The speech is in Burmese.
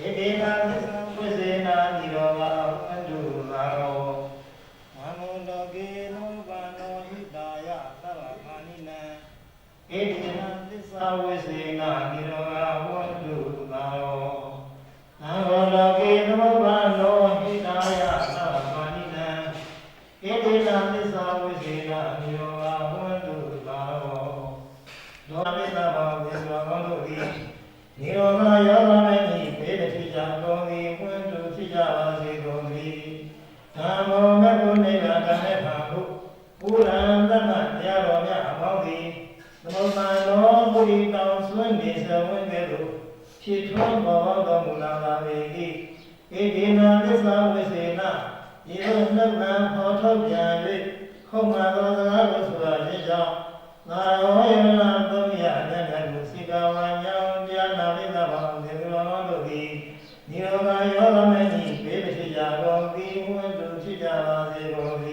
ဣတိနာသစ္စာဝိစေနာနိရောဓဝန္တုသာရောမမောလောကေနောဘာနောဟိတာယသဗ္ဗခာနိနံဣတိနာသစ္စာဝိစေနာနိရောဓဝန္တုသာရောနာရောလောကေသမဘာနောဟိတာယသဗ္ဗဗာနိနံဣတိနာသစ္စာဝိစေနာနိရောဓဝန္တုသာရောဒေါမေတ္တဘာဝေသောကောင်းတို့သည်နိရောဓယောဂမေ တိဘေဒတိကြကုန်သည်ဝန္တုဖြစ်ကြပါစေကုန်သတည်းသာမောမဂ္ဂုနိဗ္ဗာန်ကမေဖာဟုပူရံတမတရားတော်များအပေါင်းသည်သမုပ္ပါလောပုရိတောင်ဆွနေစဝင်းကဲ့သို့ဖြစ်ထွန်းပေါ်တော်မူလာပါ၏ဣတိနာသစ္စာဝိစေနဤသို့နှုတ်လံဖော်ထုတ်ပြန်၍ခုံမှန်သောစကားကိုဆိုရခြင်းကြောင့်ငါရောယနာသုံးရအနန္တကိုစိကဝါညောင်းတရားနာလိမ့်သော နိရောဓယောဂမင်းကြီးဘေးပရှိကြကုန်ပြီးဝိတုဖြစ်ကြပါစေကုန်သ